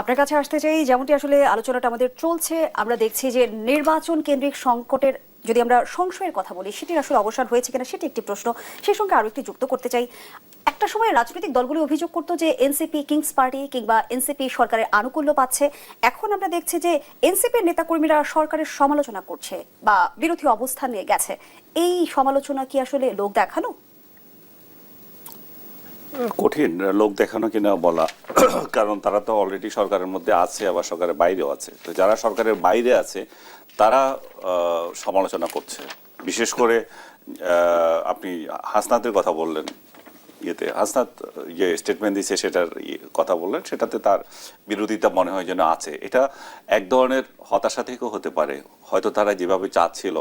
আপনার কাছে আসতে চাই, যেমনটি আসলে আলোচনাটা আমাদের চলছে, আমরা দেখছি যে নির্বাচন কেন্দ্রিক সংকটের, যদি আমরা সংশয়ের কথা বলি, সেটির আসলে অবসান হয়েছে কিনা সেটি একটি প্রশ্ন। সেই সঙ্গে আরও একটি যুক্ত করতে চাই। একটা সময় রাজনৈতিক দলগুলি অভিযোগ করতো যে এনসিপি, কিংস পার্টি কিংবা এনসিপি সরকারের আনুকূল্য পাচ্ছে। এখন আমরা দেখছি যে এনসিপির নেতাকর্মীরা সরকারের সমালোচনা করছে বা বিরোধী অবস্থান নিয়ে গেছে। এই সমালোচনা কি আসলে লোক দেখানো কঠিন লোক দেখানো কিনা বলা, কারণ তারা তো অলরেডি সরকারের মধ্যে আছে, আবার সরকারের বাইরেও আছে। তো যারা সরকারের বাইরে আছে, তারা সমালোচনা করছে। বিশেষ করে আপনি হাসনাতের কথা বললেন ইয়েতে। হাসনাত, যে স্টেটমেন্ট দিয়েছে, সেটার ইয়ে কথা বললেন, সেটাতে তার বিরোধিতা মনে হয় যেন আছে। এটা এক ধরনের হতাশা থেকেও হতে পারে। হয়তো তারা যেভাবে চাচ্ছিল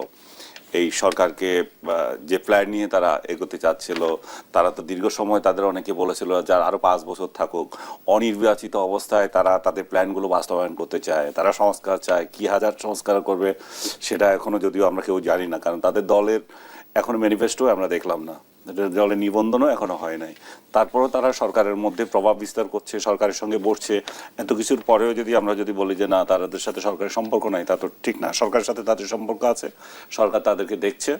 এই সরকারকে যে প্ল্যান নিয়ে তারা এগোতে চাচ্ছিল, তারা তো দীর্ঘ সময় তাদের অনেকে বলেছিল যার আরও পাঁচ বছর থাকুক। অনির্বাচিত অবস্থায় তারা তাদের প্ল্যানগুলো বাস্তবায়ন করতে চায়। তারা সংস্কার চায়, কি হাজার সংস্কার করবে, সেটা এখনও যদিও আমরা কেউ জানি না, কারণ তাদের দলের এখনও ম্যানিফেস্টো আমরা দেখলাম না। দলের নিবন্ধনও এখনও হয় নাই। তারপরেও তারা সরকারের মধ্যে প্রভাব বিস্তার করছে, সরকারের সঙ্গে বসছে। এত কিছুর পরেও যদি আমরা যদি বলি যে, না, তাদের সাথে সরকারের সম্পর্ক নাই তা তো ঠিক না। সরকারের সাথে তাদের সম্পর্ক আছে, সরকার তাদেরকে দেখছে।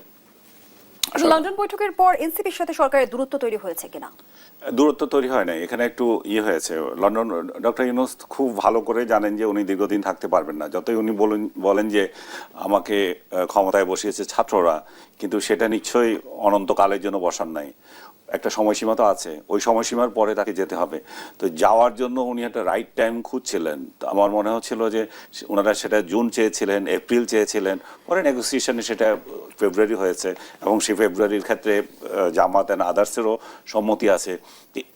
লন্ডন বৈঠকের পর এনসিপির সাথে সরকারের দূরত্ব তৈরি হয়েছে কিনা? দূরত্ব তৈরি হয় নাই। এখানে একটু ইয়ে হয়েছে। লন্ডন ডক্টর ইউনুস খুব ভালো করে জানেন যে উনি দীর্ঘদিন থাকতে পারবেন না। যতই উনি বলেন বলেন যে আমাকে ক্ষমতায় বসিয়েছে ছাত্ররা কিন্তু সেটা নিশ্চয়ই অনন্তকালের জন্য বসান নাই। একটা সময়সীমা তো আছে, ওই সময়সীমার পরে তাকে যেতে হবে। তো যাওয়ার জন্য উনি একটা রাইট টাইম খুঁজছিলেন। তো আমার মনে হচ্ছিল যে ওনারা সেটা জুন চেয়েছিলেন, এপ্রিল চেয়েছিলেন, পরে নেগোসিয়েশনে সেটা ফেব্রুয়ারি হয়েছে এবং সেই ফেব্রুয়ারির ক্ষেত্রে জামাত অ্যান্ড আদার্সেরও সম্মতি আছে।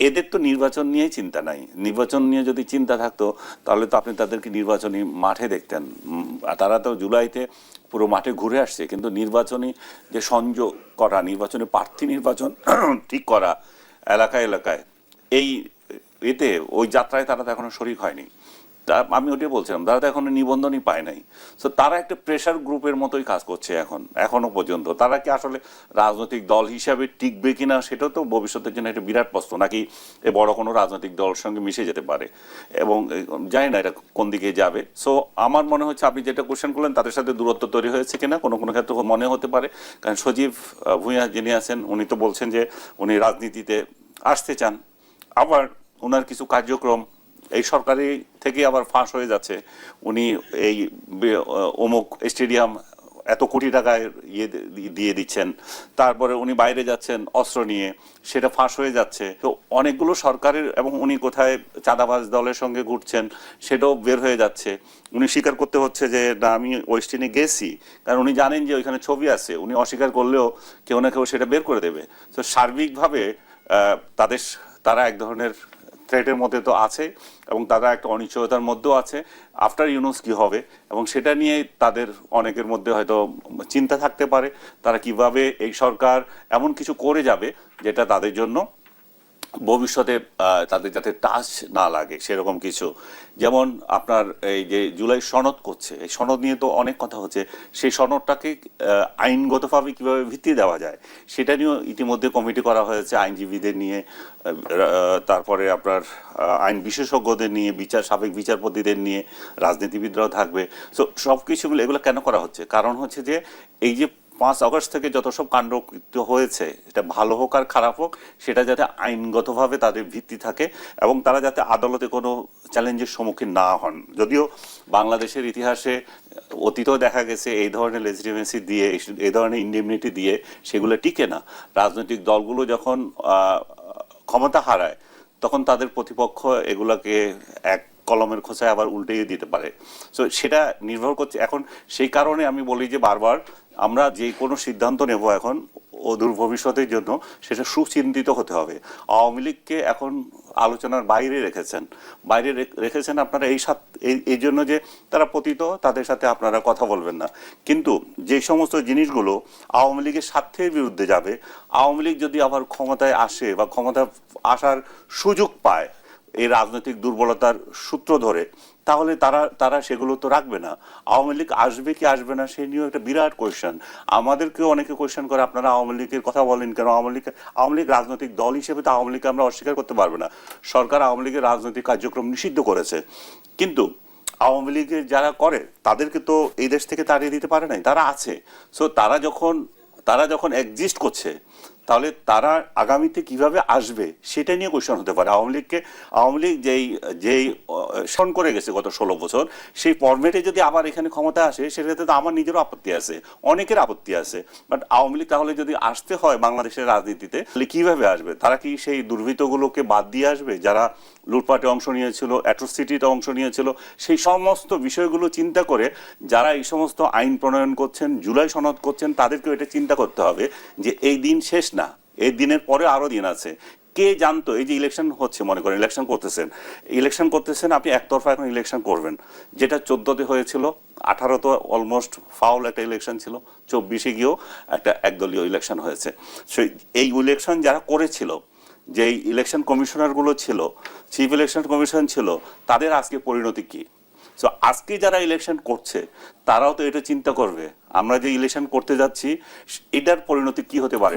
এদের তো নির্বাচন নিয়েই চিন্তা নাই। নির্বাচন নিয়ে যদি চিন্তা থাকতো, তাহলে তো আপনি তাদেরকে নির্বাচনী মাঠে দেখতেন। তারা তো জুলাইতে পুরো মাঠে ঘুরে আসছে, কিন্তু নির্বাচনী যে সংযোগ করা, নির্বাচনে প্রার্থী নির্বাচন ঠিক করা এলাকায় এলাকায়, এই এতে ওই যাত্রায় তারা তো এখনও শরিক হয়নি। আমি ওটাই বলছিলাম, তারা তো এখনও নিবন্ধনই পায় নাই। তো তারা একটা প্রেশার গ্রুপের মতোই কাজ করছে এখন, এখনও পর্যন্ত। তারা কি আসলে রাজনৈতিক দল হিসাবে টিকবে কিনা সেটাও তো ভবিষ্যতের জন্য একটা বিরাট প্রশ্ন, নাকি এ বড় কোনো রাজনৈতিক দলের সঙ্গে মিশে যেতে পারে? এবং জানি না এটা কোন দিকে যাবে। সো আমার মনে হচ্ছে আপনি যেটা কোশ্চেন করলেন, তাদের সাথে দূরত্ব তৈরি হয়েছে কিনা, কোনো কোনো ক্ষেত্রে মনে হতে পারে। কারণ সজীব ভূঁইয়া যিনি আছেন, উনি তো বলছেন যে উনি রাজনীতিতে আসতে চান। আবার ওনার কিছু কার্যক্রম এই সরকারি থেকে আবার ফাঁস হয়ে যাচ্ছে। উনি এই অমুক স্টেডিয়াম এত কোটি টাকায় ইয়ে দিয়ে দিচ্ছেন। তারপরে উনি বাইরে যাচ্ছেন অস্ত্র নিয়ে, সেটা ফাঁস হয়ে যাচ্ছে। তো অনেকগুলো সরকারের এবং উনি কোথায় চাঁদাবাজ দলের সঙ্গে ঘুরছেন, সেটাও বের হয়ে যাচ্ছে। উনি স্বীকার করতে হচ্ছে যে, না, আমি ওয়েস্টিনে গেছি। কারণ উনি জানেন যে ওইখানে ছবি আছে। উনি অস্বীকার করলেও কেউ না কেউ সেটা বের করে দেবে। তো সার্বিকভাবে তাদের, তারা এক ধরনের থ্রেটের মধ্যে তো আছে এবং তারা একটা অনিশ্চয়তার মধ্যেও আছে। আফটার ইউনুস কি হবে? এবং সেটা নিয়ে তাদের অনেকের মধ্যে হয়তো চিন্তা থাকতে পারে। তারা কীভাবে এই সরকার এমন কিছু করে যাবে যেটা তাদের জন্য ভবিষ্যতে তাদের যাতে টাচ না লাগে, সেরকম কিছু। যেমন আপনার এই যে জুলাই সনদ করছে, এই সনদ নিয়ে তো অনেক কথা হচ্ছে। সেই সনদটাকে আইনগতভাবে কীভাবে ভিত্তি দেওয়া যায়, সেটা নিয়েও ইতিমধ্যে কমিটি করা হয়েছে আইনজীবীদের নিয়ে। তারপরে আপনার আইন বিশেষজ্ঞদের নিয়ে, বিচার, সাবেক বিচারপতিদের নিয়ে, রাজনীতিবিদরাও থাকবে। সো সব কিছু এগুলো কেন করা হচ্ছে? কারণ হচ্ছে যে, এই যে পাঁচ আগস্ট থেকে যত সব কাণ্ড হয়েছে এটা ভালো হোক আর খারাপ হোক, সেটা যাতে আইনগতভাবে তাদের ভিত্তি থাকে এবং তারা যাতে আদালতে কোনো চ্যালেঞ্জের সম্মুখীন না হন। যদিও বাংলাদেশের ইতিহাসে অতীতেও দেখা গেছে এই ধরনের লেজিটিমেসি দিয়ে, এই- এই ধরনের ইন্ডেমনিটি দিয়ে সেগুলো টিকে না। রাজনৈতিক দলগুলো যখন ক্ষমতা হারায়, তখন তাদের প্রতিপক্ষ এগুলাকে এক কলমের খোঁচায় আবার উল্টেই দিতে পারে। সো সেটা নির্ভর করছে। এখন সেই কারণে আমি বলি যে বারবার আমরা যে কোনো সিদ্ধান্ত নেব এখন অদূর ভবিষ্যতের জন্য, সেটা সুচিন্তিত হতে হবে। আওয়ামী লীগকে এখন আলোচনার বাইরে রেখেছেন। বাইরে রেখেছেন আপনারা এই সাত এই- জন্য যে তারা পতিত, তাদের সাথে আপনারা কথা বলবেন না। কিন্তু যে সমস্ত জিনিসগুলো আওয়ামী লীগের স্বার্থের বিরুদ্ধে যাবে, আওয়ামী লীগ যদি আবার ক্ষমতায় আসে বা ক্ষমতা আসার সুযোগ পায়, এই রাজনৈতিক দুর্বলতার সূত্র ধরে তাহলে তারা তারা সেগুলো তো রাখবে না। আওয়ামী লীগ আসবে কি আসবে না, সে নিয়েও একটা বিরাট কোয়েশ্চেন আমাদেরকেও অনেকে কোয়েশ্চেন করে, আপনারা আওয়ামী লীগের কথা বলেন কেন? আওয়ামী লীগ আওয়ামী লীগ রাজনৈতিক দল হিসেবে তো আওয়ামী লীগকে আমরা অস্বীকার করতে পারব না। সরকার আওয়ামী লীগের রাজনৈতিক কার্যক্রম নিষিদ্ধ করেছে। কিন্তু আওয়ামী লীগের যারা করে, তাদেরকে তো এই দেশ থেকে তাড়িয়ে দিতে পারে নাই। তারা আছে। সো তারা যখন তারা যখন এক্সিস্ট করছে তাহলে তারা আগামীতে কীভাবে আসবে সেটা নিয়ে কোয়েশন হতে পারে। আওয়ামী লীগকে, আওয়ামী লীগ যেই যেই শন করে গেছে গত ষোলো বছর, সেই ফর্মেটে যদি আবার এখানে ক্ষমতা আসে, সেক্ষেত্রে তো আমার নিজেরও আপত্তি আছে, অনেকের আপত্তি আছে। বাট আওয়ামী লীগ তাহলে যদি আসতে হয় বাংলাদেশের রাজনীতিতে, তাহলে কীভাবে আসবে? তারা কি সেই দুর্বৃত্তগুলোকে বাদ দিয়ে আসবে? যারা লুটপাটে অংশ নিয়েছিল অ্যাট্রোসিটিতে অংশ নিয়েছিল, সেই সমস্ত বিষয়গুলো চিন্তা করে যারা এই সমস্ত আইন প্রণয়ন করছেন, জুলাই সনদ করছেন, তাদেরকেও এটা চিন্তা করতে হবে যে এই দিন শেষ না, এই দিনের পরে আরও দিন আছে। কে জানতো? এই যে ইলেকশন হচ্ছে, মনে করেন ইলেকশন করতেছেন। ইলেকশন করতেছেন, আপনি একতরফা এখন ইলেকশন করবেন। যেটা চোদ্দতে হয়েছিল আঠারো তো অলমোস্ট ফাউল একটা ইলেকশন ছিল, চব্বিশে গিয়েও একটা একদলীয় ইলেকশন হয়েছে। সেই, এই ইলেকশন যারা করেছিল যে ইলেকশন কমিশনারগুলো ছিল চিফ ইলেকশন কমিশন ছিল, তাদের আজকে পরিণতি কি? সো আজকে যারা ইলেকশন করছে, তারাও তো এটা চিন্তা করবে। আমরা যে ইলেকশন করতে যাচ্ছি, এটার পরিণতি কি হতে পারে?